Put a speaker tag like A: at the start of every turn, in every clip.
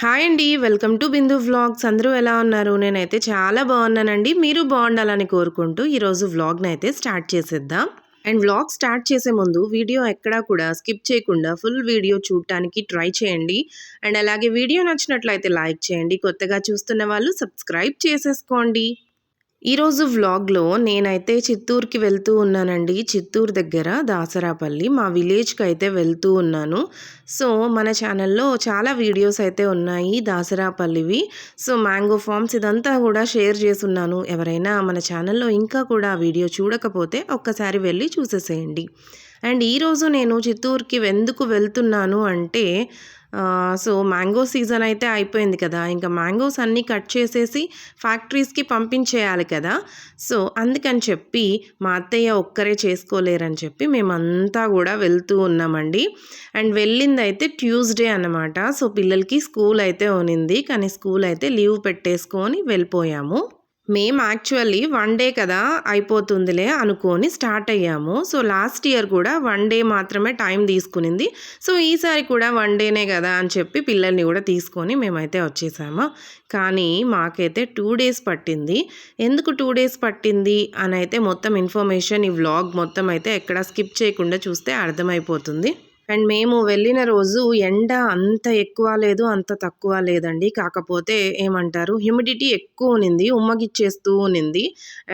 A: Hi అండి welcome to Bindu vlogs. అందరూ ఎలా ఉన్నారు? నేనైతే చాలా బాగున్నానండి. మీరు బాగుండాలని కోరుకుంటూ ఈరోజు వ్లాగ్ని అయితే స్టార్ట్ చేసేద్దాం. అండ్ వ్లాగ్ స్టార్ట్ చేసే ముందు వీడియో ఎక్కడా కూడా స్కిప్ చేయకుండా ఫుల్ వీడియో చూడటానికి ట్రై చేయండి. అండ్ అలాగే వీడియో నచ్చినట్లయితే లైక్ చేయండి. కొత్తగా చూస్తున్న వాళ్ళు సబ్స్క్రైబ్ చేసేసుకోండి. ఈరోజు వ్లాగ్లో నేనైతే చిత్తూరుకి వెళ్తూ ఉన్నానండి. చిత్తూరు దగ్గర దాసరాపల్లి. మా విలేజ్కి అయితే వెళ్తూ ఉన్నాను. సో మన ఛానల్లో చాలా వీడియోస్ అయితే ఉన్నాయి దాసరాపల్లివి. సో మ్యాంగో ఫార్మ్స్ ఇదంతా కూడా షేర్ చేస్తున్నాను. ఎవరైనా మన ఛానల్లో ఇంకా కూడా ఆ వీడియో చూడకపోతే ఒక్కసారి వెళ్ళి చూసేసేయండి. అండ్ ఈరోజు నేను చిత్తూరుకి ఎందుకు వెళ్తున్నాను అంటే సో మ్యాంగో సీజన్ అయితే అయిపోయింది కదా. ఇంకా మ్యాంగోస్ అన్నీ కట్ చేసేసి ఫ్యాక్టరీస్కి పంపించేయాలి కదా. సో అందుకని చెప్పి మా అత్తయ్య ఒక్కరే చేసుకోలేరని చెప్పి మేమంతా కూడా వెళ్తూ ఉన్నామండి. అండ్ వెళ్ళింది అయితే ట్యూస్డే అన్నమాట. సో పిల్లలకి స్కూల్ అయితే ఉనింది కానీ స్కూల్ అయితే లీవ్ పెట్టేసుకొని వెళ్ళిపోయాము. మేము యాక్చువల్లీ వన్ డే కదా అయిపోతుందిలే అనుకొని స్టార్ట్ అయ్యాము. సో లాస్ట్ ఇయర్ కూడా వన్ డే మాత్రమే టైం తీసుకునింది. సో ఈసారి కూడా వన్ డేనే కదా అని చెప్పి పిల్లల్ని కూడా తీసుకొని మేమైతే వచ్చేసాము. కానీ మాకైతే టూ డేస్ పట్టింది. ఎందుకు టూ డేస్ పట్టింది అని అయితే మొత్తం ఇన్ఫర్మేషన్ ఈ వ్లాగ్ మొత్తం అయితే ఎక్కడ స్కిప్ చేయకుండా చూస్తే అర్థమైపోతుంది. అండ్ మేము వెళ్ళిన రోజు ఎండ అంత ఎక్కువ లేదు అంత తక్కువ లేదండి. కాకపోతే ఏమంటారు హ్యూమిడిటీ ఎక్కువ ఉనింది ఉమ్మగిచ్చేస్తూ ఉనింది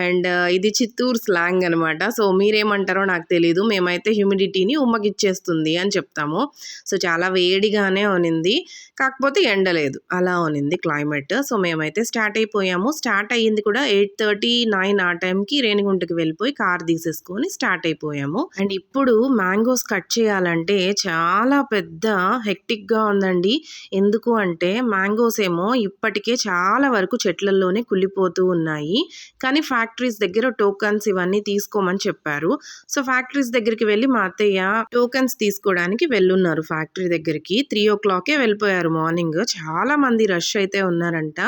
A: అండ్ ఇది చిత్తూరు స్లాంగ్ అనమాట సో మీరేమంటారో నాకు తెలీదు. మేమైతే హ్యూమిడిటీని ఉమ్మగిచ్చేస్తుంది అని చెప్తాము. సో చాలా వేడిగానే ఉనింది కాకపోతే ఎండ లేదు అలా ఉనింది క్లైమేట్. సో మేమైతే స్టార్ట్ అయిపోయాము. స్టార్ట్ అయ్యింది కూడా ఎయిట్ థర్టీ నైన్ ఆ టైంకి రేణిగుంటకి వెళ్ళిపోయి కార్ తీసేసుకొని స్టార్ట్ అయిపోయాము. అండ్ ఇప్పుడు మ్యాంగోస్ కట్ చేయాలంటే చాలా పెద్ద హెక్టిక్గా ఉందండి. ఎందుకు అంటే మ్యాంగోస్ ఏమో ఇప్పటికే చాలా వరకు చెట్లల్లోనే కుళ్ళిపోతూ ఉన్నాయి. కానీ ఫ్యాక్టరీస్ దగ్గర టోకన్స్ ఇవన్నీ తీసుకోమని చెప్పారు. సో ఫ్యాక్టరీస్ దగ్గరికి వెళ్ళి మా అత్తయ్య టోకన్స్ తీసుకోవడానికి వెళ్ళున్నారు ఫ్యాక్టరీ దగ్గరికి. త్రీ ఓ క్లాకే వెళ్ళిపోయారు మార్నింగ్ చాలా మంది రష్ అయితే ఉన్నారంట.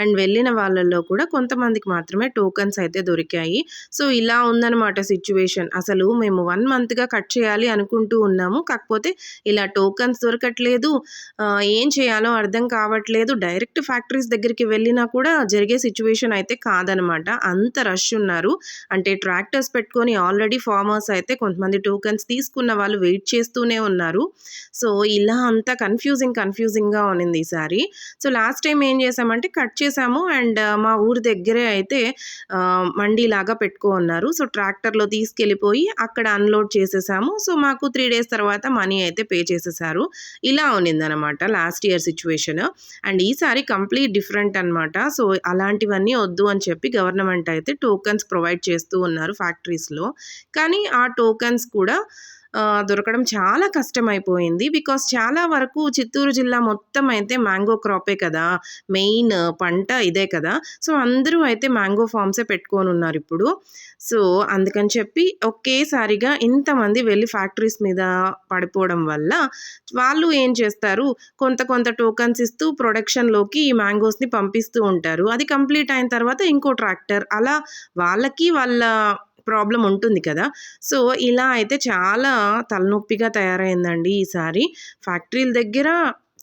A: అండ్ వెళ్ళిన వాళ్ళల్లో కూడా కొంతమందికి మాత్రమే టోకన్స్ అయితే దొరికాయి. సో ఇలా ఉందన్నమాట సిచ్యువేషన్. అసలు మేము వన్ మంత్గా కట్ చేయాలి అనుకుంటూ ఉన్నాము. కాకపోతే ఇలా టోకన్స్ దొరకట్లేదు. ఏం చేయాలో అర్థం కావట్లేదు. డైరెక్ట్ ఫ్యాక్టరీస్ దగ్గరికి వెళ్ళినా కూడా జరిగే సిచ్యువేషన్ అయితే కాదనమాట అంత రష్ ఉన్నారు. అంటే ట్రాక్టర్స్ పెట్టుకొని ఆల్రెడీ ఫార్మర్స్ అయితే కొంతమంది టోకన్స్ తీసుకున్న వాళ్ళు వెయిట్ చేస్తూనే ఉన్నారు. సో ఇలా అంతా కన్ఫ్యూజింగ్ అమేజింగ్గా ఉన్నింది ఈసారి సో లాస్ట్ టైం ఏం చేసామంటే కట్ చేసాము అండ్ మా ఊరి దగ్గరే అయితే ఆ, మండీలాగా పెట్టుకో ఉన్నారు సో ట్రాక్టర్లో తీసుకెళ్ళిపోయి అక్కడ అన్లోడ్ చేసేసాము. సో మాకు త్రీ డేస్ తర్వాత మనీ అయితే పే చేసేసారు. ఇలా ఉన్నిందనమాట లాస్ట్ ఇయర్ సిచ్యువేషన్. అండ్ ఈసారి కంప్లీట్ డిఫరెంట్ అన్నమాట. సో అలాంటివన్నీ వద్దు అని చెప్పి గవర్నమెంట్ అయితే టోకన్స్ ప్రొవైడ్ చేస్తూ ఉన్నారు ఫ్యాక్టరీస్లో. కానీ ఆ టోకన్స్ కూడా దొరకడం చాలా కష్టమైపోయింది. బికాస్ చాలా వరకు చిత్తూరు జిల్లా మొత్తం అయితే మ్యాంగో క్రాపే కదా. మెయిన్ పంట ఇదే కదా. సో అందరూ అయితే మ్యాంగో ఫార్మ్సే పెట్టుకొని ఉన్నారు ఇప్పుడు. సో అందుకని చెప్పి ఒకేసారిగా ఇంతమంది వెళ్ళి ఫ్యాక్టరీస్ మీద పడిపోవడం వల్ల వాళ్ళు ఏం చేస్తారు? కొంత కొంత టోకన్స్ ఇస్తూ ప్రొడక్షన్లోకి ఈ మ్యాంగోస్ని పంపిస్తూ ఉంటారు. అది కంప్లీట్ అయిన తర్వాత ఇంకో ట్రాక్టర్. అలా వాళ్ళకి వాళ్ళ ప్రాబ్లం ఉంటుంది కదా. సో ఇలా అయితే చాలా తలనొప్పిగా తయారైందండి ఈసారి. ఫ్యాక్టరీల దగ్గర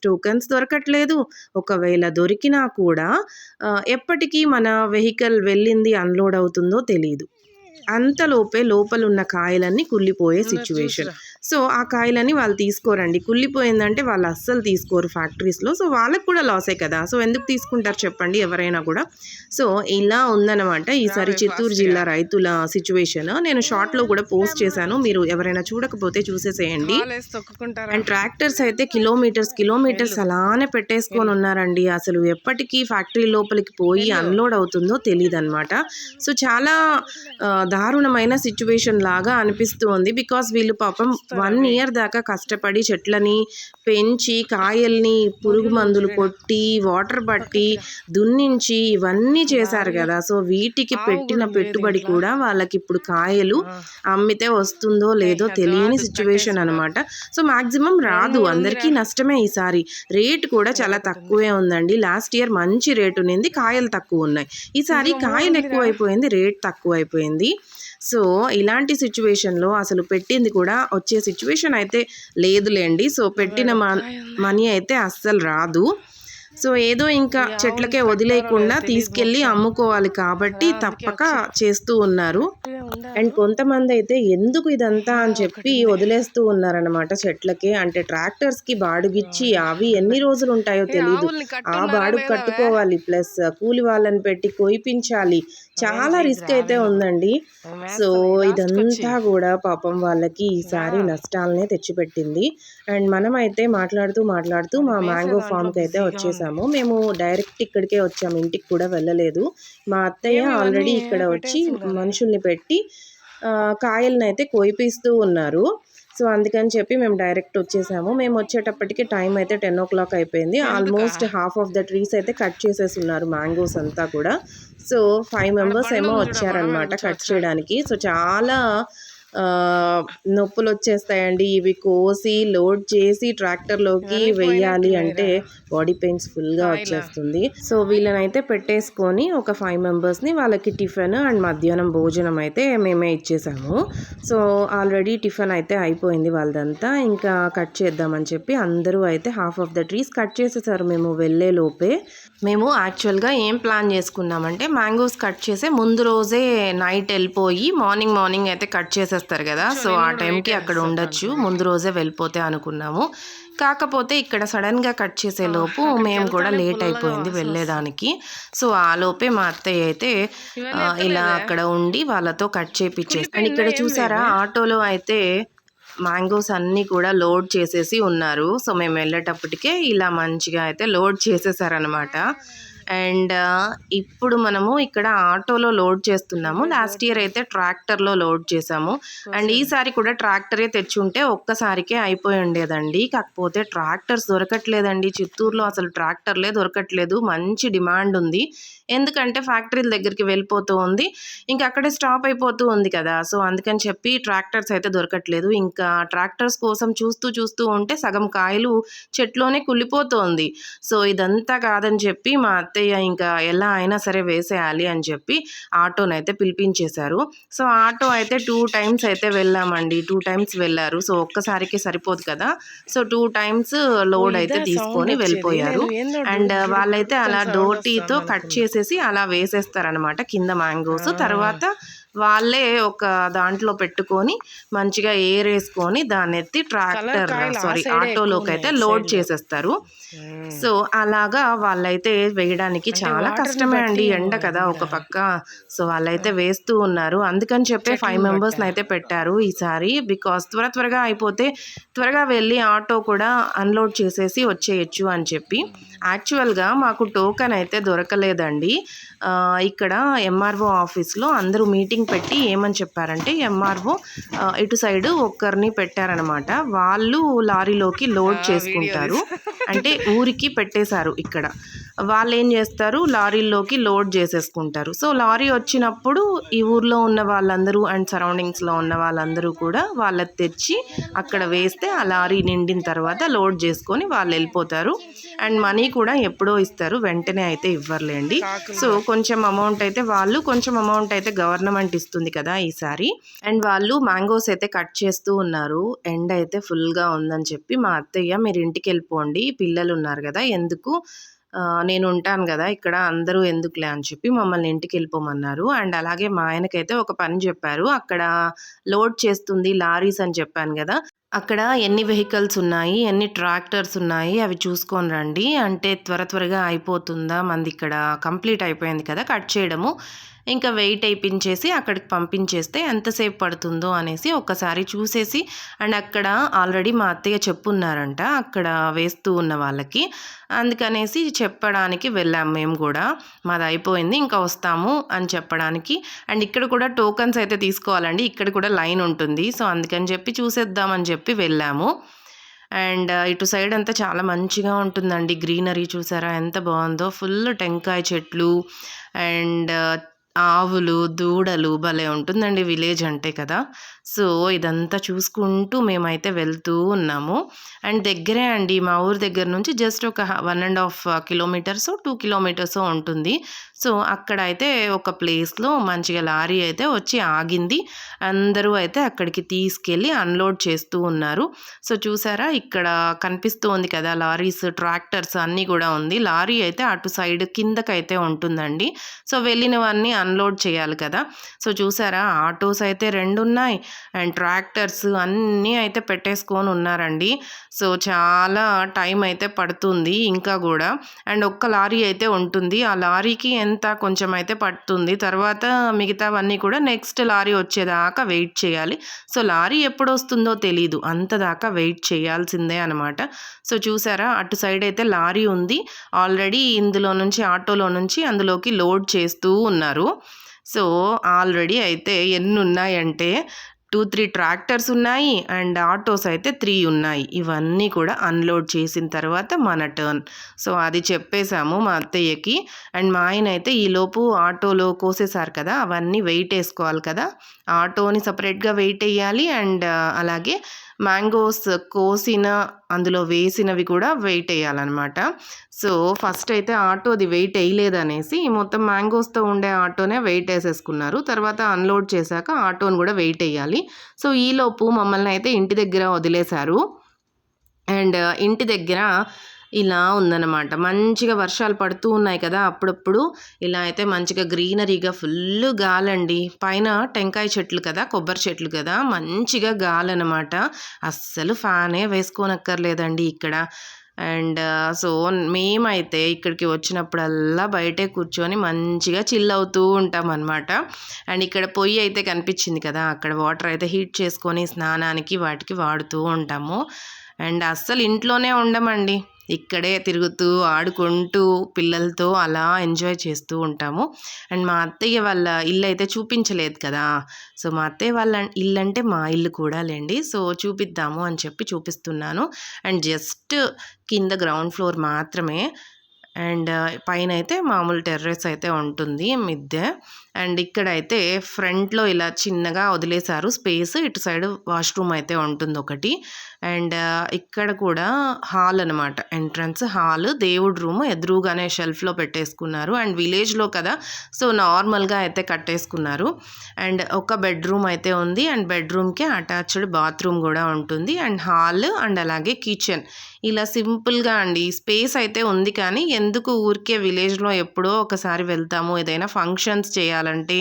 A: టోకన్స్ దొరకట్లేదు. ఒకవేళ దొరికినా కూడా ఎప్పటికీ మన వెహికల్ వెళ్ళింది అన్లోడ్ అవుతుందో తెలియదు అంతలోపే లోపల ఉన్న కాయలన్నీ కుళ్ళిపోయే సిచ్యువేషన్. సో ఆ కాయలని వాళ్ళు తీసుకోరండి. కుళ్ళిపోయిందంటే వాళ్ళు అస్సలు తీసుకోరు ఫ్యాక్టరీస్లో. సో వాళ్ళకి కూడా లాసే కదా. సో ఎందుకు తీసుకుంటారు చెప్పండి ఎవరైనా కూడా. సో ఇలా ఉందన్నమాట ఈసారి చిత్తూరు జిల్లా రైతుల సిచ్యువేషన్. నేను షార్ట్లో కూడా పోస్ట్ చేశాను. మీరు ఎవరైనా చూడకపోతే చూసేసేయండి. అండ్ ట్రాక్టర్స్ అయితే కిలోమీటర్స్ కిలోమీటర్స్ అలానే పెట్టేసుకొని ఉన్నారండి. అసలు ఎప్పటికీ ఫ్యాక్టరీ లోపలికి పోయి అన్లోడ్ అవుతుందో తెలియదు అనమాట సో చాలా దారుణమైన సిచ్యువేషన్ లాగా అనిపిస్తుంది బికాస్ వీళ్ళు పాపం వన్ ఇయర్ దాకా కష్టపడి చెట్లని పెంచి కాయల్ని పురుగు మందులు కొట్టి వాటర్ పట్టి దున్నించి ఇవన్నీ చేశారు కదా. సో వీటికి పెట్టిన పెట్టుబడి కూడా వాళ్ళకి ఇప్పుడు కాయలు అమ్మితే వస్తుందో లేదో తెలియని సిచ్యువేషన్ అనమాట సో మాక్సిమం రాదు. అందరికీ నష్టమే ఈసారి. రేట్ కూడా చాలా తక్కువే ఉందండి. లాస్ట్ ఇయర్ మంచి రేట్ ఉన్నింది. కాయలు తక్కువ ఉన్నాయి. ఈసారి కాయలు ఎక్కువ అయిపోయింది రేట్ తక్కువ అయిపోయింది సో ఇలాంటి సిచ్యువేషన్లో అసలు పెట్టింది కూడా వచ్చే సిచ్యువేషన్ అయితే లేదులేండి. సో పెట్టిన మనీ అయితే అస్సలు రాదు. సో ఏదో ఇంకా చెట్లకే వదిలేయకుండా తీసుకెళ్ళి అమ్ముకోవాలి కాబట్టి తప్పక చేస్తూ ఉన్నారు. అండ్ కొంతమంది అయితే ఎందుకు ఇదంతా అని చెప్పి వదిలేస్తూ ఉన్నారనమాట చెట్లకి. అంటే ట్రాక్టర్స్కి బాడుగిచ్చి అవి ఎన్ని రోజులు ఉంటాయో తెలియదు ఆ బాడుగు కట్టుకోవాలి ప్లస్ కూలి వాళ్ళని పెట్టి కొయిపించాలి చాలా రిస్క్ అయితే ఉందండి. సో ఇదంతా కూడా పాపం వాళ్ళకి ఈసారి నష్టాలనే తెచ్చిపెట్టింది. అండ్ మనం అయితే మాట్లాడుతూ మాట్లాడుతూ మా మ్యాంగో ఫామ్కి అయితే వచ్చేసాము. మేము డైరెక్ట్ ఇక్కడికే వచ్చాము ఇంటికి కూడా వెళ్ళలేదు. మా అత్తయ్య ఆల్రెడీ ఇక్కడ వచ్చి మనుషుల్ని పెట్టి కాయలను అయితే కోయిపిస్తూ ఉన్నారు. సో అందుకని చెప్పి మేము డైరెక్ట్ వచ్చేసాము. మేము వచ్చేటప్పటికి టైం అయితే టెన్ ఓ క్లాక్ అయిపోయింది. Almost half of the trees అయితే కట్ చేసేసి ఉన్నారు మ్యాంగోస్ అంతా కూడా. సో ఫైవ్ మెంబర్స్ ఏమో వచ్చారనమాట కట్ చేయడానికి. సో చాలా నొప్పులు వచ్చేస్తాయండి ఇవి కోసి లోడ్ చేసి ట్రాక్టర్లోకి వెయ్యాలి అంటే బాడీ పెయిన్స్ ఫుల్గా వచ్చేస్తుంది. సో వీళ్ళనైతే పెట్టేసుకొని ఒక ఫైవ్ మెంబర్స్ని వాళ్ళకి టిఫిన్ అండ్ మధ్యాహ్నం భోజనం అయితే మేమే ఇచ్చేసాము. సో ఆల్రెడీ టిఫిన్ అయితే అయిపోయింది వాళ్ళదంతా. ఇంకా కట్ చేద్దామని చెప్పి అందరూ అయితే half of the trees cut చేసేసారు. మేము వెళ్ళే లోపే. మేము యాక్చువల్గా ఏం ప్లాన్ చేసుకున్నామంటే మ్యాంగోస్ కట్ చేసే ముందు రోజే నైట్ వెళ్ళిపోయి మార్నింగ్ మార్నింగ్ అయితే కట్ చేసేస్తారు కదా. సో ఆ టైంకి అక్కడ ఉండొచ్చు. ముందు రోజే వెళ్ళిపోతే అనుకున్నాము. కాకపోతే ఇక్కడ సడన్గా కట్ చేసే లోపు మేము కూడా లేట్ అయిపోయింది వెళ్ళేదానికి. సో ఆ లోపే మా అత్తయ్య అయితే ఇలా అక్కడ ఉండి వాళ్ళతో కట్ చేపించేసి అండ్ ఇక్కడ చూసారా ఆటోలో అయితే మ్యాంగోస్ అన్నీ కూడా లోడ్ చేసేసి ఉన్నారు. సో మేము వెళ్ళేటప్పటికే ఇలా మంచిగా అయితే లోడ్ చేసేసారనమాట అండ్ ఇప్పుడు మనము ఇక్కడ ఆటోలో లోడ్ చేస్తున్నాము. లాస్ట్ ఇయర్ అయితే ట్రాక్టర్లో లోడ్ చేసాము అండ్ ఈసారి కూడా ట్రాక్టరే తెచ్చుంటే ఒక్కసారికే అయిపోయి ఉండేదండి. కాకపోతే ట్రాక్టర్స్ దొరకట్లేదండి. చిత్తూరులో అసలు ట్రాక్టర్లే దొరకట్లేదు. మంచి డిమాండ్ ఉంది. ఎందుకంటే ఫ్యాక్టరీల దగ్గరికి వెళ్ళిపోతూ ఉంది. ఇంకా అక్కడే స్టాప్ అయిపోతూ ఉంది కదా. సో అందుకని చెప్పి ట్రాక్టర్స్ అయితే దొరకట్లేదు. ఇంకా ట్రాక్టర్స్ కోసం చూస్తూ చూస్తూ ఉంటే సగం కాయలు చెట్లోనే కుళ్ళిపోతోంది. సో ఇదంతా కాదని చెప్పి మా అత్తయ్య ఇంకా ఎలా అయినా సరే వేసేయాలి అని చెప్పి ఆటోనైతే పిలిపించేశారు. సో ఆటో అయితే టూ టైమ్స్ అయితే వెళ్ళామండి. టూ టైమ్స్ వెళ్ళారు. సో ఒక్కసారికి సరిపోదు కదా. సో టూ టైమ్స్ లోడ్ అయితే తీసుకొని వెళ్ళిపోయారు. అండ్ వాళ్ళైతే అలా డోటీతో కట్ చేసేసి అలా వేసేస్తారనమాట కింద మ్యాంగోస్. తర్వాత వాళ్ళే ఒక దాంట్లో పెట్టుకొని మంచిగా ఎయిర్ వేసుకొని దాన్ని ఎత్తి ట్రాక్టర్ సారీ ఆటోలోకి అయితే లోడ్ చేసేస్తారు. సో అలాగా వాళ్ళైతే వేయడానికి చాలా కష్టమే అండి. ఎండ కదా ఒక పక్క. సో వాళ్ళైతే వేస్తూ ఉన్నారు. అందుకని చెప్పే ఫైవ్ మెంబర్స్ని అయితే పెట్టారు ఈసారి. బికాస్ త్వర త్వరగా అయిపోతే త్వరగా వెళ్ళి ఆటో కూడా అన్లోడ్ చేసేసి వచ్చేయచ్చు అని చెప్పి. యాక్చువల్గా మాకు టోకెన్ అయితే దొరకలేదండి. ఇక్కడ ఎంఆర్ఓ ఆఫీస్లో అందరూ మీటింగ్ పెట్టి ఏమని చెప్పారంటే ఎంఆర్ఓ ఇటు సైడ్ ఒక్కరిని పెట్టారనమాట. వాళ్ళు లారీలోకి లోడ్ చేసుకుంటారు. అంటే ఊరికి పెట్టేశారు ఇక్కడ. వాళ్ళు ఏం చేస్తారు? లారీల్లోకి లోడ్ చేసేసుకుంటారు. సో లారీ వచ్చినప్పుడు ఈ ఊర్లో ఉన్న వాళ్ళందరూ అండ్ సరౌండింగ్స్లో ఉన్న వాళ్ళందరూ కూడా వాళ్ళకి తెచ్చి అక్కడ వేస్తే ఆ లారీ నిండిన తర్వాత లోడ్ చేసుకొని వాళ్ళు వెళ్ళిపోతారు. అండ్ మనీ కూడా ఎప్పుడో ఇస్తారు. వెంటనే అయితే ఇవ్వర్లేండి. సో కొంచెం అమౌంట్ అయితే వాళ్ళు కొంచెం అమౌంట్ అయితే గవర్నమెంట్ ఇస్తుంది కదా ఈసారి. అండ్ వాళ్ళు మ్యాంగోస్ అయితే కట్ చేస్తూ ఉన్నారు. ఎండ్ అయితే ఫుల్గా ఉందని చెప్పి మా అత్తయ్య మీరు ఇంటికి వెళ్ళిపోండి. పిల్లలు ఉన్నారు కదా ఎందుకు? నేను ఉంటాను కదా ఇక్కడ అందరూ ఎందుకులే అని చెప్పి మమ్మల్ని ఇంటికి వెళ్ళిపోమన్నారు. అండ్ అలాగే మా ఆయనకైతే ఒక పని చెప్పారు. అక్కడ లోడ్ చేస్తుంది లారీస్ అని చెప్పాను కదా అక్కడ ఎన్ని వెహికల్స్ ఉన్నాయి ఎన్ని ట్రాక్టర్స్ ఉన్నాయి అవి చూసుకొని రండి. అంటే త్వర త్వరగా అయిపోతుందా? మంది ఇక్కడ కంప్లీట్ అయిపోయింది కదా కట్ చేయడము. ఇంకా వెయిట్ అయిపించేసి అక్కడికి పంపించేస్తే ఎంతసేపు పడుతుందో అనేసి ఒక్కసారి చూసేసి అండ్ అక్కడ ఆల్రెడీ మా అత్తయ్య చెప్పున్నారంట అక్కడ వేస్తూ ఉన్న వాళ్ళకి. అందుకనేసి చెప్పడానికి వెళ్ళాము మేము కూడా. మాది అయిపోయింది ఇంకా వస్తాము అని చెప్పడానికి. అండ్ ఇక్కడ కూడా టోకన్స్ అయితే తీసుకోవాలండి ఇక్కడ కూడా లైన్ ఉంటుంది. సో అందుకని చెప్పి చూసేద్దామని చెప్పి వెళ్ళాము. అండ్ ఇటు సైడ్ అంతా చాలా మంచిగా ఉంటుందండి గ్రీనరీ చూసారా? ఎంత బాగుందో. ఫుల్ టెంకాయ చెట్లు అండ్ ఆవులు, దూడలు భలే ఉంటుందండి విలేజ్ అంటే కదా! సో, ఇదంతా చూసుకుంటూ మేమైతే వెళ్తూ ఉన్నాము. అండ్ దగ్గరే అండి మా ఊరు దగ్గర నుంచి జస్ట్ ఒక one and half kilometres two kilometres ఉంటుంది. సో, అక్కడ అయితే ఒక ప్లేస్‌లో మంచిగా లారీ అయితే వచ్చి ఆగింది. అందరూ అయితే అక్కడికి తీసుకెళ్ళి అన్‌లోడ్ చేస్తూ ఉన్నారు. సో, చూసారా ఇక్కడ కనిపిస్తూ ఉంది కదా! లారీస్, ట్రాక్టర్స్ అన్నీ కూడా ఉంది. లారీ అయితే అటు సైడ్ కిందకైతే ఉంటుందండి. సో, వెళ్ళినవన్నీ అన్‌లోడ్ చేయాలి కదా! సో, చూసారా ఆటోస్ అయితే రెండు ఉన్నాయి. అండ్ ట్రాక్టర్స్ అన్నీ అయితే పెట్టేసుకొని ఉన్నారండి. సో, చాలా టైం అయితే పడుతుంది ఇంకా కూడా అండ్ ఒక్క లారీ అయితే ఉంటుంది. ఆ లారీకి ఎంత కొంచెం అయితే పడుతుంది. తర్వాత మిగతావన్నీ కూడా నెక్స్ట్ లారీ వచ్చేదాకా వెయిట్ చేయాలి. సో, లారీ ఎప్పుడు వస్తుందో తెలీదు. అంతదాకా వెయిట్ చేయాల్సిందే అనమాట. సో, చూసారా అటు సైడ్ అయితే లారీ ఉంది. ఆల్రెడీ ఇందులో నుంచి ఆటోలో నుంచి అందులోకి లోడ్ చేస్తూ ఉన్నారు. సో, ఆల్రెడీ అయితే ఎన్ని ఉన్నాయంటే 2, 3 ట్రాక్టర్స్ ఉన్నాయి. అండ్ ఆటోస్ అయితే త్రీ ఉన్నాయి. ఇవన్నీ కూడా అన్‌లోడ్ చేసిన తర్వాత మన టర్న్. సో, అది చెప్పేశాము మా అత్తయ్యకి. అండ్ మా ఆయన అయితే ఈలోపు ఆటోలో కోసేసారు కదా! అవన్నీ వెయిట్ వేసుకోవాలి కదా! ఆటోని సపరేట్గా వెయిట్ వేయాలి అండ్ అలాగే మ్యాంగోస్ కోసిన అందులో వేసినవి కూడా వెయిట్ వేయాలన్నమాట సో, ఫస్ట్ అయితే ఆటోది వెయిట్ వేయలేదనేసి మొత్తం మ్యాంగోస్‌తో ఉండే ఆటోనే వెయిట్ వేసేసుకున్నారు తర్వాత అన్‌లోడ్ చేశాక ఆటోని కూడా వెయిట్ వేయాలి సో, ఈలోపు మమ్మల్ని అయితే ఇంటి దగ్గర వదిలేశారు. అండ్ ఇంటి దగ్గర ఇలా ఉందన్నమాట మంచిగా వర్షాలు పడుతూ ఉన్నాయి కదా! అప్పుడప్పుడు ఇలా అయితే మంచిగా గ్రీనరీగా ఫుల్ గాలండి. పైన టెంకాయ చెట్లు కదా! కొబ్బరి చెట్లు కదా! మంచిగా గాలనమాట. అస్సలు ఫ్యానే వేసుకోనక్కర్లేదండి ఇక్కడ. అండ్ సో, మేమైతే ఇక్కడికి వచ్చినప్పుడల్లా బయటే కూర్చొని మంచిగా చిల్ అవుతూ ఉంటాం అనమాట అండ్ ఇక్కడ పొయ్యి అయితే కనిపించింది కదా! అక్కడ వాటర్ అయితే హీట్ చేసుకొని స్నానానికి వాటికి వాడుతూ ఉంటాము. అండ్ అస్సలు ఇంట్లోనే ఉండమండి. ఇక్కడే తిరుగుతూ, ఆడుకుంటూ పిల్లలతో అలా ఎంజాయ్ చేస్తూ ఉంటాము. అండ్ మా అత్తయ్య వాళ్ళ ఇల్లు అయితే చూపించలేదు కదా! సో, మా అత్తయ్య వాళ్ళ ఇల్లు అంటే మా ఇల్లు కూడా లేండి సో, చూపిద్దాము అని చెప్పి చూపిస్తున్నాను. అండ్ జస్ట్ కింద గ్రౌండ్ ఫ్లోర్ మాత్రమే. అండ్ పైన అయితే మామూలు టెర్రస్ అయితే ఉంటుంది మిద్దె. అండ్ ఇక్కడైతే ఫ్రంట్‌లో ఇలా చిన్నగా వదిలేశారు స్పేస్. ఇటు సైడ్ వాష్‌రూమ్ అయితే ఉంటుంది ఒకటి అండ్ ఇక్కడ కూడా హాల్ అనమాట. Entrance hall. దేవుడి రూమ్ ఎదురుగానే షెల్ఫ్‌లో పెట్టేసుకున్నారు. అండ్ విలేజ్‌లో కదా! సో, నార్మల్‌గా అయితే కట్టేసుకున్నారు. అండ్ ఒక బెడ్‌రూమ్ అయితే ఉంది. అండ్ బెడ్‌రూమ్‌కి అటాచ్డ్ బాత్రూమ్ కూడా ఉంటుంది. అండ్ హాల్ అండ్ అలాగే కిచెన్. ఇలా సింపుల్‌గా అండి. స్పేస్ అయితే ఉంది కానీ ఎందుకు ఊరికే విలేజ్‌లో ఎప్పుడో ఒకసారి వెళ్తాము. ఏదైనా ఫంక్షన్స్ చేయాలి చేయాలంటే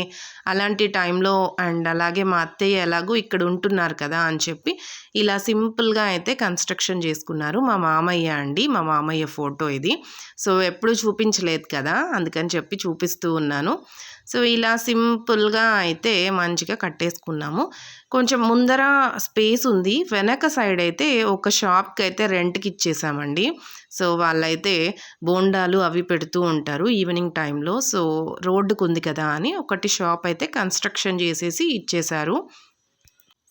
A: అలాంటి టైంలో అండ్ అలాగే మా అత్తయ్య ఎలాగో ఇక్కడ ఉంటున్నారు కదా! అని చెప్పి ఇలా సింపుల్‌గా అయితే కన్‌స్ట్రక్షన్ చేసుకున్నారు. మా మామయ్య అండి. మా మామయ్య ఫోటో ఇది. సో, ఎప్పుడు చూపించలేదు కదా! అందుకని చెప్పి చూపిస్తూ ఉన్నాను. సో, ఇలా సింపుల్‌గా అయితే మంచిగా కట్టేసుకున్నాము. కొంచెం ముందర స్పేస్ ఉంది. వెనక సైడ్ అయితే ఒక షాప్కి అయితే రెంట్కి ఇచ్చేసామండి సో, వాళ్ళైతే బోండాలు అవి పెడుతూ ఉంటారు ఈవినింగ్ టైంలో. సో, రోడ్డుకుంది కదా! అని ఒకటి షాప్ అయితే కన్‌స్ట్రక్షన్ చేసేసి ఇచ్చేశారు.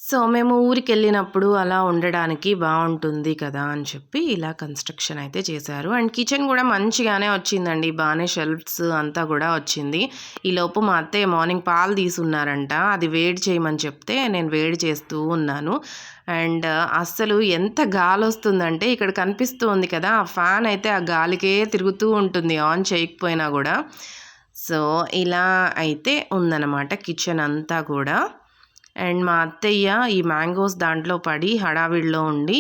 A: సో, మేము ఊరికెళ్ళినప్పుడు అలా ఉండడానికి బాగుంటుంది కదా! అని చెప్పి ఇలా కన్‌స్ట్రక్షన్ అయితే చేశారు. అండ్ కిచెన్ కూడా మంచిగానే వచ్చిందండి. బాగానే షెల్ఫ్స్ అంతా కూడా వచ్చింది. ఈ లోపు మా అత్తయ్య మార్నింగ్ పాలు తీసున్నారంట. అది వేడి చేయమని చెప్తే నేను వేడి చేస్తూ ఉన్నాను. అండ్ అస్సలు ఎంత గాలి వస్తుందంటే ఇక్కడ కనిపిస్తూ ఉంది కదా! ఆ ఫ్యాన్ అయితే ఆ గాలికే తిరుగుతూ ఉంటుంది ఆన్ చేయకపోయినా కూడా సో, ఇలా అయితే ఉందన్నమాట కిచెన్ అంతా కూడా అండ్ మా అత్తయ్య ఈ మ్యాంగోస్ దాంట్లో పడి హడావిడిలో ఉండి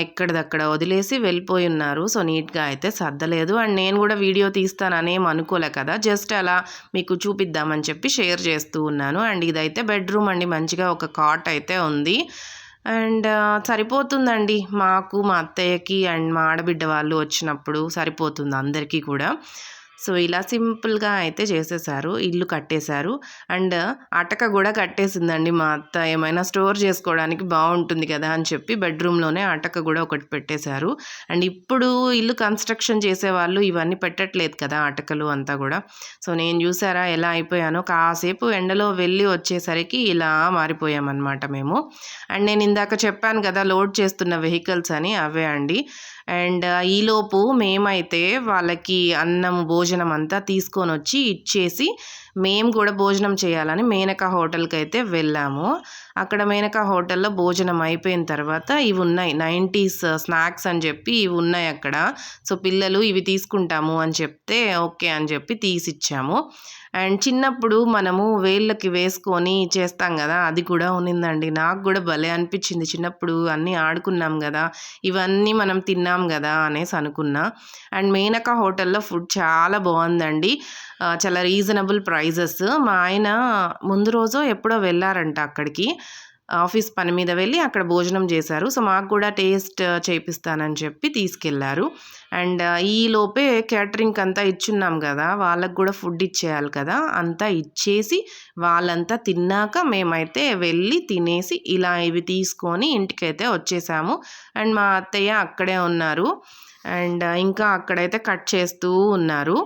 A: ఎక్కడిదక్కడ వదిలేసి వెళ్ళిపోయి ఉన్నారు సో, నీట్‌గా అయితే సర్దలేదు. అండ్ నేను కూడా వీడియో తీస్తాననేం అనుకోలే కదా! జస్ట్ అలా మీకు చూపిద్దామని చెప్పి షేర్ చేస్తూ ఉన్నాను. అండ్ ఇదైతే బెడ్‌రూమ్ అండి. మంచిగా ఒక కాట్ అయితే ఉంది. అండ్ సరిపోతుందండి. మాకు, మా అత్తయ్యకి అండ్ మా ఆడబిడ్డ వాళ్ళు వచ్చినప్పుడు సరిపోతుంది అందరికీ కూడా. సో, ఇలా సింపుల్‌గా అయితే చేసేసారు ఇల్లు కట్టేశారు. అండ్ అటక కూడా కట్టేసిందండి మా అత్త. ఏమైనా స్టోర్ చేసుకోవడానికి బాగుంటుంది కదా! అని చెప్పి బెడ్‌రూమ్‌లోనే అటక కూడా ఒకటి పెట్టేశారు. అండ్ ఇప్పుడు ఇల్లు కన్‌స్ట్రక్షన్ చేసేవాళ్ళు ఇవన్నీ పెట్టట్లేదు కదా! అటకలు అంతా కూడా సో, నేను చూసారా ఎలా అయిపోయానో కాసేపు ఎండలో వెళ్ళి వచ్చేసరికి ఇలా మారిపోయామనమాట మేము. అండ్ నేను ఇందాక చెప్పాను కదా! లోడ్ చేస్తున్న వెహికల్స్ అని అవే అండి. అండ్ ఈలోపు మేమైతే వాళ్ళకి అన్నం, భోజనం అంతా తీసుకొని వచ్చి ఇచ్చేసి మేము కూడా భోజనం చేయాలని మేనకా హోటల్కి అయితే వెళ్ళాము. అక్కడ మేనకా హోటల్లో భోజనం అయిపోయిన తర్వాత ఇవి ఉన్నాయి. నైంటీస్ uh, స్నాక్స్ అని చెప్పి ఇవి ఉన్నాయి అక్కడ. సో పిల్లలు ఇవి తీసుకుంటాము అని చెప్తే ఓకే అని చెప్పి తీసిచ్చాము. అండ్ చిన్నప్పుడు మనము వేళ్ళకి వేసుకొని చేస్తాం కదా అది కూడా ఉన్నిందండి. నాకు కూడా భలే అనిపించింది. చిన్నప్పుడు అన్నీ ఆడుకున్నాం కదా ఇవన్నీ మనం తిన్నాం కదా అనేసి అనుకున్నా. అండ్ మేనకా హోటల్లో ఫుడ్ చాలా బాగుందండి. చాలా రీజనబుల్ ప్రైజెస్. మా ఆయన ముందు రోజో ఎప్పుడో వెళ్ళారంట అక్కడికి. ఆఫీస్ పని మీద వెళ్ళి అక్కడ భోజనం చేశారు. సో మాకు కూడా టేస్ట్ చేపిస్తానని చెప్పి తీసుకెళ్ళారు. అండ్ ఈ లోపే క్యాటరింగ్ అంతా ఇచ్చున్నాం కదా వాళ్ళకు కూడా ఫుడ్ ఇచ్చేయాలి కదా అంతా ఇచ్చేసి వాళ్ళంతా తిన్నాక మేమైతే వెళ్ళి తినేసి ఇలా ఇవి తీసుకొని ఇంటికైతే వచ్చేసాము. అండ్ మా అత్తయ్య అక్కడే ఉన్నారు. అండ్ ఇంకా అక్కడైతే కట్ చేస్తూ ఉన్నారు.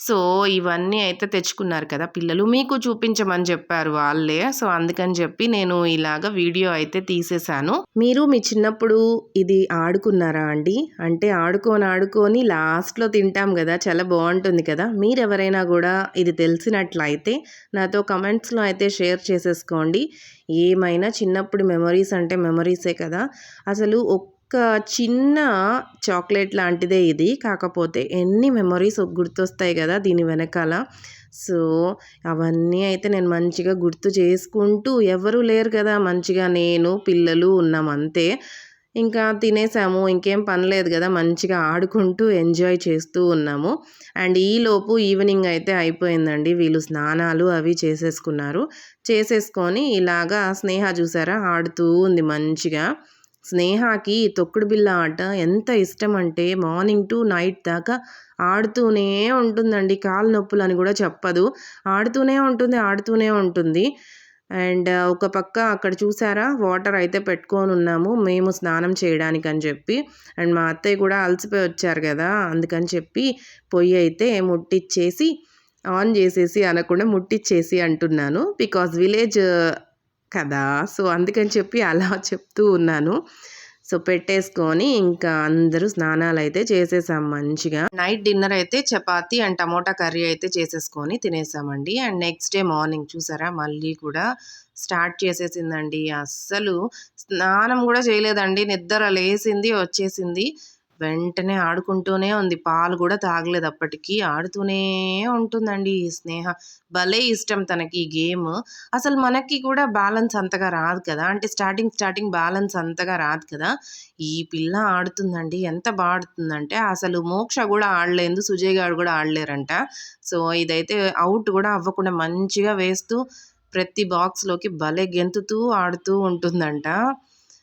A: సో ఇవన్నీ అయితే తెచ్చుకున్నారు కదా పిల్లలు. మీకు చూపించమని చెప్పారు వాళ్ళే. సో అందుకని చెప్పి నేను ఇలాగ వీడియో అయితే తీసేశాను. మీరు మీ చిన్నప్పుడు ఇది ఆడుకున్నారా అండి? అంటే ఆడుకొని ఆడుకొని లాస్ట్లో తింటాం కదా చాలా బాగుంటుంది కదా. మీరు ఎవరైనా కూడా ఇది తెలిసినట్లయితే నాతో కమెంట్స్లో అయితే షేర్ చేసేసుకోండి. ఏమైనా చిన్నప్పుడు మెమరీస్ అంటే మెమరీసే కదా. అసలు ఒక్క ఒక చిన్న చాక్లెట్ లాంటిదే ఇది. కాకపోతే ఎన్ని మెమరీస్ గుర్తొస్తాయి కదా దీని వెనకాల. సో అవన్నీ అయితే నేను మంచిగా గుర్తు చేసుకుంటూ ఎవరు లేరు కదా. మంచిగా నేను పిల్లలు ఉన్నాం అంతే. ఇంకా తినేసాము. ఇంకేం పని లేదు కదా. మంచిగా ఆడుకుంటూ ఎంజాయ్ చేస్తూ ఉన్నాము. అండ్ ఈలోపు ఈవినింగ్ అయితే అయిపోయిందండి. వీళ్ళు స్నానాలు అవి చేసేసుకున్నారు. చేసేసుకొని ఇలాగా స్నేహ చూసారా? ఆడుతూ ఉంది మంచిగా. స్నేహకి తొక్కుడు బిళ్ళ ఆట ఎంత ఇష్టం అంటే మార్నింగ్ టు నైట్ దాకా ఆడుతూనే ఉంటుందండి. కాలు నొప్పులు అని కూడా చెప్పదు. ఆడుతూనే ఉంటుంది ఆడుతూనే ఉంటుంది. అండ్ ఒక పక్క అక్కడ చూసారా? వాటర్ అయితే పెట్టుకొని ఉన్నాము. మేము స్నానం చేయడానికి అని చెప్పి. అండ్ మా అత్తయ్య కూడా అలసిపోయి వచ్చారు కదా అందుకని చెప్పి పొయ్యి అయితే ముట్టిచ్చేసి ఆన్ చేసేసి అనకుండా ముట్టిచ్చేసి అంటున్నాను. బికాస్ విలేజ్ కదా? సో అందుకని చెప్పి అలా చెప్తూ ఉన్నాను. సో పెట్టేసుకొని ఇంకా అందరూ స్నానాలు అయితే చేసేసాం మంచిగా. నైట్ డిన్నర్ అయితే చపాతి అండ్ టమోటా కర్రీ అయితే చేసేసుకొని తినేసామండి. అండ్ నెక్స్ట్ డే మార్నింగ్ చూసారా? మళ్ళీ కూడా స్టార్ట్ చేసేసిందండి. అస్సలు స్నానం కూడా చేయలేదండి. నిద్ర లేసింది వచ్చేసింది. వెంటనే ఆడుకుంటూనే ఉంది. పాలు కూడా తాగలేదు అప్పటికీ. ఆడుతూనే ఉంటుందండి ఈ స్నేహ. భలే ఇష్టం తనకి ఈ గేమ్. అసలు మనకి కూడా బ్యాలెన్స్ అంతగా రాదు కదా. అంటే స్టార్టింగ్ స్టార్టింగ్ బ్యాలెన్స్ అంతగా రాదు కదా. ఈ పిల్ల ఆడుతుందండి. ఎంత బాడుతుందంటే అసలు మోక్ష కూడా ఆడలేదు. సుజయ్ గారు కూడా ఆడలేరంట. సో ఇదైతే అవుట్ కూడా అవ్వకుండా మంచిగా వేస్తూ ప్రతి బాక్స్లోకి భలే గెంతుతూ ఆడుతూ ఉంటుందంట.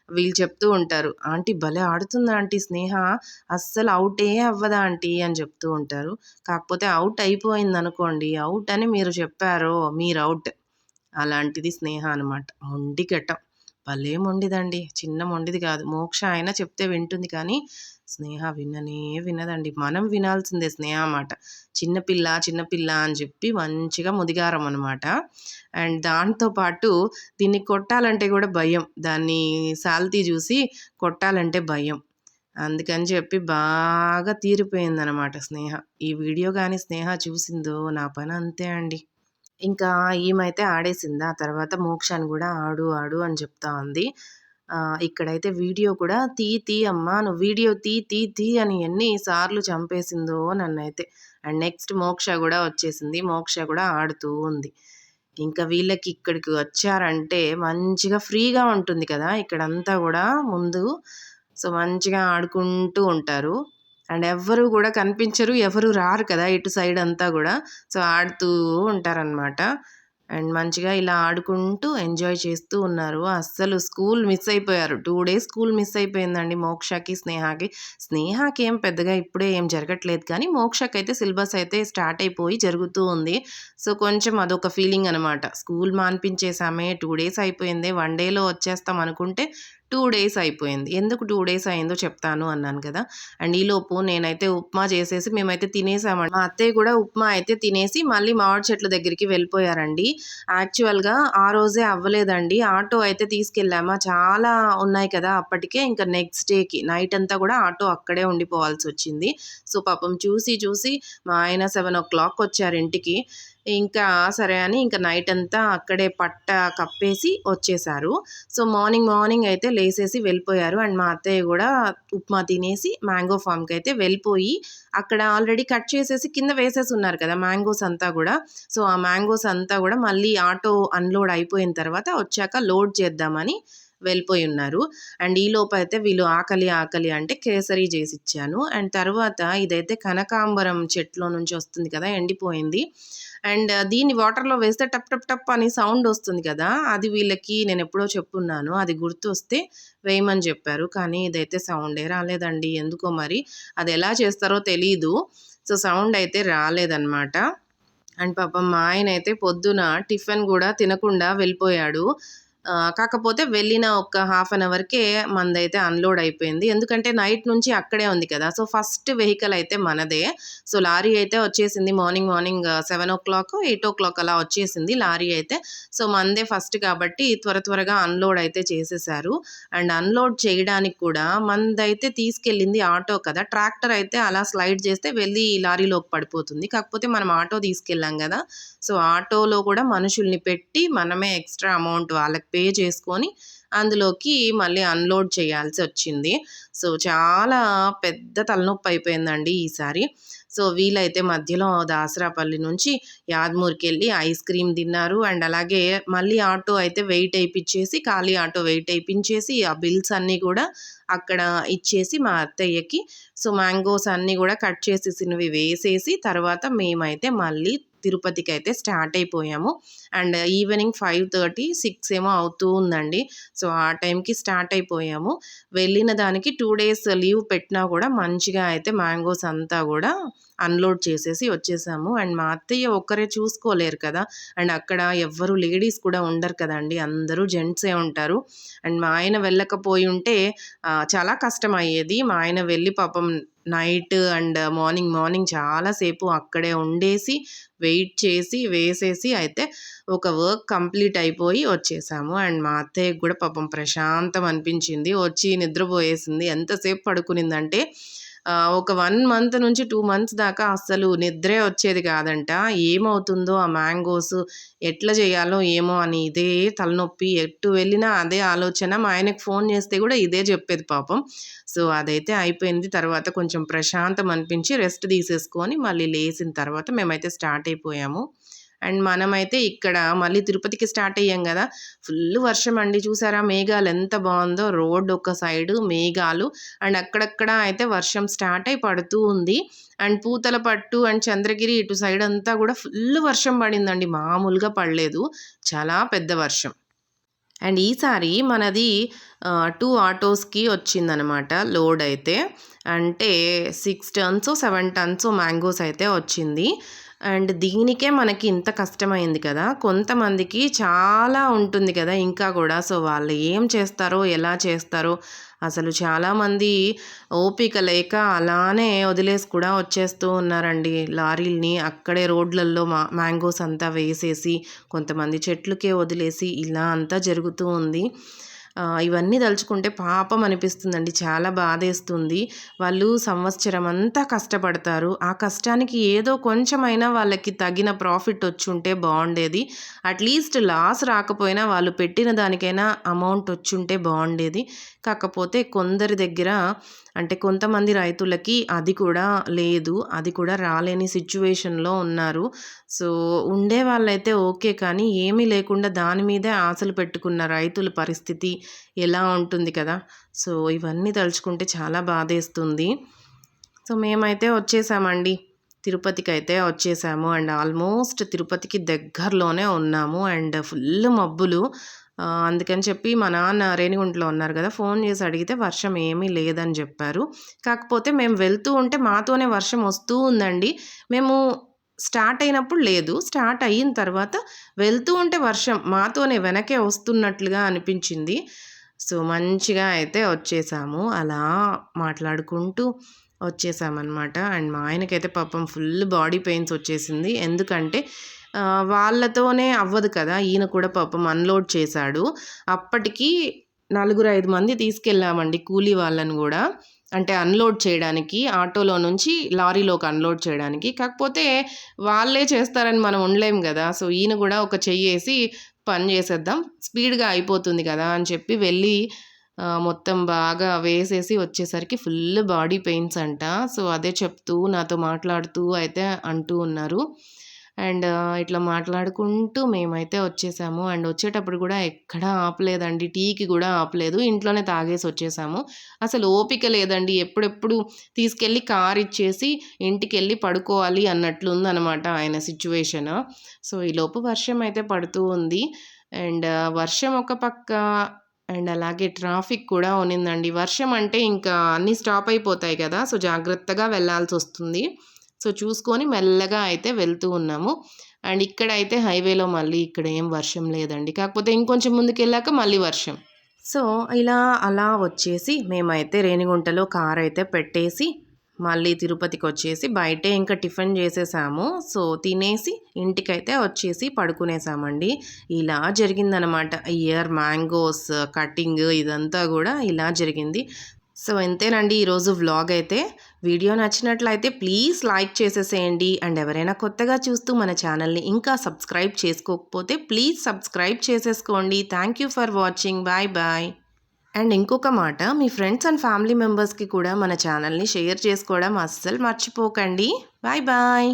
A: వీళ్ళు చెప్తూ ఉంటారు ఆంటీ భలే ఆడుతుంది ఆంటీ స్నేహ అస్సలు అవుటే అవ్వదా ఆంటీ? అని చెప్తూ ఉంటారు. కాకపోతే అవుట్ అయిపోయింది అనుకోండి అవుట్ అని మీరు చెప్పారో మీరు అవుట్ అలాంటిది స్నేహ అనమాట మొండి కెట్టం. భలే మొండిదండి. చిన్న మొండిది కాదు. మోక్ష అయినా చెప్తే వింటుంది కానీ స్నేహ విననే వినదండి. మనం వినాల్సిందే స్నేహ మాట చిన్నపిల్ల చిన్నపిల్ల అని చెప్పి మంచిగా ముదిగారం అనమాట అండ్ దాంతో పాటు దీన్ని కొట్టాలంటే కూడా భయం. దాన్ని సాల్తీ చూసి కొట్టాలంటే భయం. అందుకని చెప్పి బాగా తీరిపోయిందనమాట స్నేహ. ఈ వీడియో కానీ స్నేహ చూసిందో నా పని అంతే అండి. ఇంకా ఈమైతే ఆడేసింది. ఆ తర్వాత మోక్షాన్ని కూడా ఆడు ఆడు అని చెప్తా ఉంది. ఇక్కడైతే వీడియో కూడా తీ తీ అమ్మా నువ్వు వీడియో తీ తీ తీ అని ఎన్నిసార్లు చంపేసిందో నన్నైతే. అండ్ నెక్స్ట్ మోక్ష కూడా వచ్చేసింది. మోక్ష కూడా ఆడుతూ ఉంది. ఇంకా వీళ్ళకి ఇక్కడికి వచ్చారంటే మంచిగా ఫ్రీగా ఉంటుంది కదా. ఇక్కడంతా కూడా ముందు సో మంచిగా ఆడుకుంటూ ఉంటారు. అండ్ ఎవ్వరు కూడా కనిపించరు ఎవరు రారు కదా ఇటు సైడ్ అంతా కూడా. సో ఆడుతూ ఉంటారనమాట అండ్ మంచిగా ఇలా ఆడుకుంటూ ఎంజాయ్ చేస్తూ ఉన్నారు. అస్సలు స్కూల్ మిస్ అయిపోయారు. టూ డేస్ స్కూల్ మిస్ అయిపోయిందండి మోక్షకి స్నేహకి. స్నేహాకి ఏం పెద్దగా ఇప్పుడే ఏం జరగట్లేదు కానీ మోక్షకి అయితే సిలబస్ అయితే స్టార్ట్ అయిపోయి జరుగుతూ ఉంది. సో కొంచెం అదొక ఫీలింగ్ అనమాట స్కూల్ మాన్పించేసామే టూ డేస్ అయిపోయింది వన్ డేలో వచ్చేస్తాం అనుకుంటే టూ డేస్ అయిపోయింది. ఎందుకు టూ డేస్ అయిందో చెప్తాను అన్నాను కదా. అండ్ ఈలోపు నేనైతే ఉప్మా చేసేసి మేమైతే తినేసామండి. మా అత్తయ్య కూడా ఉప్మా అయితే తినేసి మళ్ళీ మామిడి చెట్ల దగ్గరికి వెళ్ళిపోయారండి. యాక్చువల్గా ఆ రోజే అవ్వలేదండి. ఆటో అయితే తీసుకెళ్ళామా. చాలా ఉన్నాయి కదా అప్పటికే. ఇంకా నెక్స్ట్ డేకి నైట్ అంతా కూడా ఆటో అక్కడే ఉండిపోవాల్సి వచ్చింది. సో పాపం చూసి చూసి మా ఆయన సెవెన్ ఓ క్లాక్ వచ్చారు ఇంటికి. ఇంకా సరే అని ఇంకా నైట్ అంతా అక్కడే పట్ట కప్పేసి వచ్చేసారు. సో మార్నింగ్ మార్నింగ్ అయితే లేసేసి వెళ్ళిపోయారు. అండ్ మా అత్తయ్య కూడా ఉప్మా తినేసి మ్యాంగో ఫామ్కి అయితే వెళ్ళిపోయి అక్కడ ఆల్రెడీ కట్ చేసేసి కింద వేసేసి ఉన్నారు కదా మ్యాంగోస్ అంతా కూడా. సో ఆ మ్యాంగోస్ అంతా కూడా మళ్ళీ ఆటో అన్లోడ్ అయిపోయిన తర్వాత వచ్చాక లోడ్ చేద్దామని వెళ్ళిపోయి ఉన్నారు. అండ్ ఈ లోప అయితే వీళ్ళు ఆకలి ఆకలి అంటే కేసరి చేసి ఇచ్చాను. అండ్ తర్వాత ఇదైతే కనకాంబరం చెట్లో నుంచి వస్తుంది కదా ఎండిపోయింది. అండ్ దీన్ని వాటర్లో వేస్తే టప్ టప్ టప్ అని సౌండ్ వస్తుంది కదా అది వీళ్ళకి నేను ఎప్పుడో చెప్పున్నాను అది గుర్తు వస్తే వేయమని చెప్పారు. కానీ ఇదైతే సౌండే రాలేదండి. ఎందుకో మరి అది ఎలా చేస్తారో తెలీదు. సో సౌండ్ అయితే రాలేదన్నమాట. అండ్ పాపం మా ఆయన అయితే పొద్దున టిఫిన్ కూడా తినకుండా వెళ్ళిపోయాడు. కాకపోతే వెళ్ళిన ఒక హాఫ్ అన్ అవర్కే మందైతే అన్లోడ్ అయిపోయింది. ఎందుకంటే నైట్ నుంచి అక్కడే ఉంది కదా. సో ఫస్ట్ వెహికల్ అయితే మనదే. సో లారీ అయితే వచ్చేసింది morning morning seven o'clock eight o'clock అలా వచ్చేసింది లారీ అయితే. సో మందే ఫస్ట్ కాబట్టి త్వర త్వరగా అన్లోడ్ అయితే చేసేసారు. అండ్ అన్లోడ్ చేయడానికి కూడా మందైతే తీసుకెళ్ళింది ఆటో కదా. ట్రాక్టర్ అయితే అలా స్లైడ్ చేస్తే వెళ్ళి లారీలోకి పడిపోతుంది. కాకపోతే మనం ఆటో తీసుకెళ్ళాం కదా. సో ఆటోలో కూడా మనుషుల్ని పెట్టి మనమే ఎక్స్ట్రా అమౌంట్ వాళ్ళకి పే చేసుకొని అందులోకి మళ్ళీ అన్లోడ్ చేయాల్సి వచ్చింది. సో చాలా పెద్ద తలనొప్పి అయిపోయిందండి ఈసారి. సో వీలైతే మధ్యలో దాసరాపల్లి నుంచి యాద్మూర్కి వెళ్ళి ఐస్ క్రీమ్ తిన్నారు. అండ్ అలాగే మళ్ళీ ఆటో అయితే వెయిట్ అయిపించేసి ఖాళీ ఆటో వెయిట్ అయిపించేసి ఆ బిల్స్ అన్నీ కూడా అక్కడ ఇచ్చేసి మా అత్తయ్యకి. సో మ్యాంగోస్ అన్నీ కూడా కట్ చేసేసినవి వేసేసి తర్వాత మేమైతే మళ్ళీ తిరుపతికి అయితే స్టార్ట్ అయిపోయాము. And evening five thirty six ఏమో అవుతూ ఉందండి. సో ఆ టైంకి స్టార్ట్ అయిపోయాము. వెళ్ళిన దానికి టూ డేస్ లీవ్ పెట్టినా కూడా మంచిగా అయితే మ్యాంగోస్ అంతా కూడా అన్లోడ్ చేసేసి వచ్చేసాము. అండ్ మా అత్తయ్య ఒక్కరే చూసుకోలేరు కదా. అండ్ అక్కడ ఎవ్వరు లేడీస్ కూడా ఉండరు కదండి. అందరూ జెంట్సే ఉంటారు. అండ్ మా ఆయన వెళ్ళకపోయి ఉంటే చాలా కష్టం అయ్యేది. మా ఆయన వెళ్ళి పాపం నైట్ అండ్ మార్నింగ్ మార్నింగ్ చాలాసేపు అక్కడే ఉండేసి వెయిట్ చేసి వేసేసి అయితే ఒక వర్క్ కంప్లీట్ అయిపోయి వచ్చేసాము. అండ్ మా అత్తయ్యకి కూడా పాపం ప్రశాంతం అనిపించింది. వచ్చి నిద్రపోయేసింది. ఎంతసేపు పడుకునిందంటే ఒక వన్ మంత్ నుంచి టూ మంత్స్ దాకా అస్సలు నిద్రే వచ్చేది కాదంట. ఏమవుతుందో ఆ మ్యాంగోస్ ఎట్లా చేయాలో ఏమో అని ఇదే తలనొప్పి. ఎటు వెళ్ళినా అదే ఆలోచన. మా ఆయనకు ఫోన్ చేస్తే కూడా ఇదే చెప్పేది పాపం. సో అదైతే అయిపోయింది. తర్వాత కొంచెం ప్రశాంతం అనిపించి రెస్ట్ తీసేసుకొని మళ్ళీ లేచిన తర్వాత మేమైతే స్టార్ట్ అయిపోయాము. అండ్ మనమైతే ఇక్కడ మళ్ళీ తిరుపతికి స్టార్ట్ అయ్యాం కదా. ఫుల్ వర్షం అండి చూసారా? మేఘాలు ఎంత బాగుందో. రోడ్ ఒక సైడ్ మేఘాలు. అండ్ అక్కడక్కడ అయితే వర్షం స్టార్ట్ అయి పడుతూ ఉంది. అండ్ పూతల పట్టు అండ్ చంద్రగిరి ఇటు సైడ్ అంతా కూడా ఫుల్ వర్షం పడిందండి. మామూలుగా పడలేదు. చాలా పెద్ద వర్షం. అండ్ ఈసారి మనది టూ ఆటోస్కి వచ్చిందనమాట లోడ్ అయితే. అంటే six tons seven tons mangoes అయితే వచ్చింది. అండ్ దీనికే మనకి ఇంత కష్టమైంది కదా. కొంతమందికి చాలా ఉంటుంది కదా ఇంకా కూడా. సో వాళ్ళు ఏం చేస్తారో ఎలా చేస్తారో అసలు చాలామంది ఓపిక లేక అలానే వదిలేసి కూడా వచ్చేస్తూ ఉన్నారండి. లారీల్ని అక్కడే రోడ్లల్లో మా మ్యాంగోస్ అంతా వేసేసి కొంతమంది చెట్లకే వదిలేసి ఇలా అంతా జరుగుతూ ఉంది. ఇవన్నీ తలుచుకుంటే పాపం అనిపిస్తుందండి. చాలా బాధేస్తుంది. వాళ్ళు సంవత్సరం అంతా కష్టపడతారు. ఆ కష్టానికి ఏదో కొంచెమైనా వాళ్ళకి తగిన ప్రాఫిట్ వచ్చుంటే బాగుండేది అట్లీస్ట్ లాస్ రాకపోయినా వాళ్ళు పెట్టిన దానికైనా అమౌంట్ వచ్చుంటే బాగుండేది కాకపోతే కొందరి దగ్గర అంటే కొంతమంది రైతులకి అది కూడా లేదు అది కూడా రాలేని సిచ్యువేషన్లో ఉన్నారు. సో ఉండే వాళ్ళైతే ఓకే కానీ ఏమీ లేకుండా దాని మీదే ఆశలు పెట్టుకున్న రైతుల పరిస్థితి ఎలా ఉంటుంది కదా? సో ఇవన్నీ తలుచుకుంటే చాలా బాధేస్తుంది. సో మేమైతే వచ్చేసామండి. తిరుపతికి అయితే వచ్చేసాము అండ్ ఆల్మోస్ట్ తిరుపతికి దగ్గరలోనే ఉన్నాము అండ్ ఫుల్ మబ్బులు. అందుకని చెప్పి మా నాన్న రేణిగుంటలో ఉన్నారు కదా ఫోన్ చేసి అడిగితే వర్షం ఏమీ లేదని చెప్పారు. కాకపోతే మేము వెళ్తూ ఉంటే మాతోనే వర్షం వస్తూ ఉందండి. మేము స్టార్ట్ అయినప్పుడు లేదు. స్టార్ట్ అయిన తర్వాత వెళ్తూ ఉంటే వర్షం మాతోనే వెనకే వస్తున్నట్లుగా అనిపించింది. సో, మంచిగా అయితే వచ్చేసాము. అలా మాట్లాడుకుంటూ వచ్చేసామన్నమాట. అండ్ మా ఆయనకైతే పాపం ఫుల్ బాడీ పెయిన్స్ వచ్చేసింది. ఎందుకంటే వాళ్ళతోనే అవ్వదు కదా! ఈయన కూడా పాపం అన్‌లోడ్ చేశాడు. అప్పటికి నలుగురు, ఐదు మంది తీసుకెళ్ళామండి కూలీ వాళ్ళని కూడా అంటే అన్‌లోడ్ చేయడానికి ఆటోలో నుంచి లారీలోకి అన్‌లోడ్ చేయడానికి. కాకపోతే వాళ్ళే చేస్తారని మనం ఉండలేం కదా సో, ఈయన కూడా ఒక చెయ్యేసి పని చేసేద్దాం. స్పీడ్‌గా అయిపోతుంది కదా! అని చెప్పి వెళ్ళి మొత్తం బాగా వేసేసి వచ్చేసరికి ఫుల్ బాడీ పెయిన్స్ అంట. సో, అదే చెప్తూ నాతో మాట్లాడుతూ అయితే అంటూ ఉన్నారు. అండ్ ఇట్లా మాట్లాడుకుంటూ మేమైతే వచ్చేసాము. అండ్ వచ్చేటప్పుడు కూడా ఎక్కడా ఆపలేదండి. టీకి కూడా ఆపలేదు. ఇంట్లోనే తాగేసి వచ్చేసాము. అసలు ఓపిక లేదండి. ఎప్పుడెప్పుడు తీసుకెళ్ళి కార్ ఇచ్చేసి ఇంటికి వెళ్ళి పడుకోవాలి అన్నట్లుందనమాట ఆయన సిట్యుయేషన్. సో, ఈలోపు వర్షం అయితే పడుతూ ఉంది. అండ్ వర్షం ఒక పక్క అండ్ అలాగే ట్రాఫిక్ కూడా ఉన్నిందండి. వర్షం అంటే ఇంకా అన్నీ స్టాప్ అయిపోతాయి కదా! సో, జాగ్రత్తగా వెళ్ళాల్సొస్తుంది. సో, చూసుకొని మెల్లగా అయితే వెళ్తూ ఉన్నాము. అండ్ ఇక్కడైతే హైవేలో మళ్ళీ ఇక్కడ ఏం వర్షం లేదండి. కాకపోతే ఇంకొంచెం ముందుకెళ్ళాక మళ్ళీ వర్షం. సో, ఇలా అలా వచ్చేసి మేమైతే రేణిగుంటలో కారైతే పెట్టేసి మళ్ళీ తిరుపతికి వచ్చేసి బయటే ఇంకా టిఫిన్ చేసేసాము. సో, తినేసి ఇంటికైతే వచ్చేసి పడుకునేసామండి. ఇలా జరిగిందనమాట. ఇయర్ మ్యాంగోస్ కటింగ్ ఇదంతా కూడా ఇలా జరిగింది. సో, ఎంతేనండి ఈరోజు వ్లాగ్ అయితే. వీడియో నచ్చినట్లయితే ప్లీజ్ లైక్ చేసేసేయండి. అండ్ ఎవరైనా కొత్తగా చూస్తూ మన ఛానల్‌ని ఇంకా సబ్స్క్రైబ్ చేసుకోకపోతే ప్లీజ్ సబ్స్క్రైబ్ చేసేసుకోండి. Thank you for watching. Bye bye. And ఇంకొక మాట మీ ఫ్రెండ్స్ అండ్ ఫ్యామిలీ మెంబర్స్‌కి కూడా మన ఛానల్‌ని షేర్ చేసుకోవడం అస్సలు మర్చిపోకండి. Bye bye.